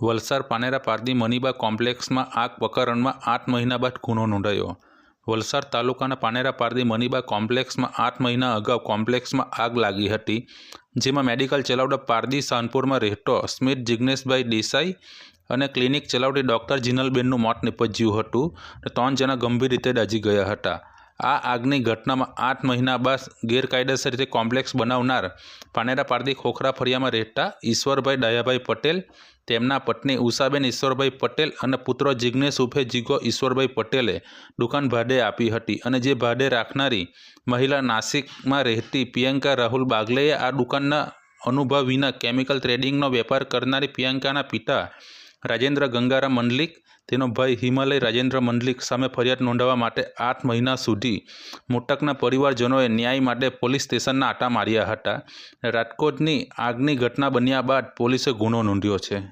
વલસાડ પાનેરા પારદી મનીબા કોમ્પ્લેક્સમાં આગ પ્રકરણમાં આઠ મહિના બાદ ગુનો નોંધાયો. વલસાડ તાલુકાના પાનેરા પારદી મનીબા કોમ્પ્લેક્સમાં આઠ મહિના અગાઉ કોમ્પ્લેક્સમાં આગ લાગી હતી, જેમાં મેડિકલ ચલાવડા પારદી સાનપુરમાં રહેતો સ્મિત જિગ્નેશભાઈ દેસાઈ અને ક્લિનિક ચલાવતી ડૉક્ટર જિનલબેનનું મોત નીપજ્યું હતું. અને ત્રણ જણા ગંભીર રીતે દાઝી ગયા હતા. આ આગની ઘટનામાં આઠ મહિના બાદ ગેરકાયદેસર રીતે કોમ્પ્લેક્સ બનાવનાર પાનેરા પારદી ખોખરા ફળિયામાં રહેતા ઈશ્વરભાઈ દયાભાઈ પટેલ, તેમના પત્ની ઉષાબેન ઈશ્વરભાઈ પટેલ અને પુત્ર જિજ્ઞેશ ઉફે જીગો ઈશ્વરભાઈ પટેલે દુકાન ભાડે આપી હતી અને જે ભાડે રાખનારી મહિલા નાસિકમાં રહેતી પ્રિયંકા રાહુલ બાગલેએ આ દુકાનના અનુભવ વિના કેમિકલ ટ્રેડિંગનો વેપાર કરનારી પ્રિયંકાના પિતા રાજેન્દ્ર ગંગારામ મંડલિક, તેનો ભાઈ હિમાલય રાજેન્દ્ર મંડલિક સામે ફરિયાદ નોંધાવવા માટે આઠ મહિના સુધી મૃતકના પરિવારજનોએ ન્યાય માટે પોલીસ સ્ટેશનના આટા માર્યા હતા. રાજકોટની આગની ઘટના બન્યા બાદ પોલીસે ગુનો નોંધ્યો છે.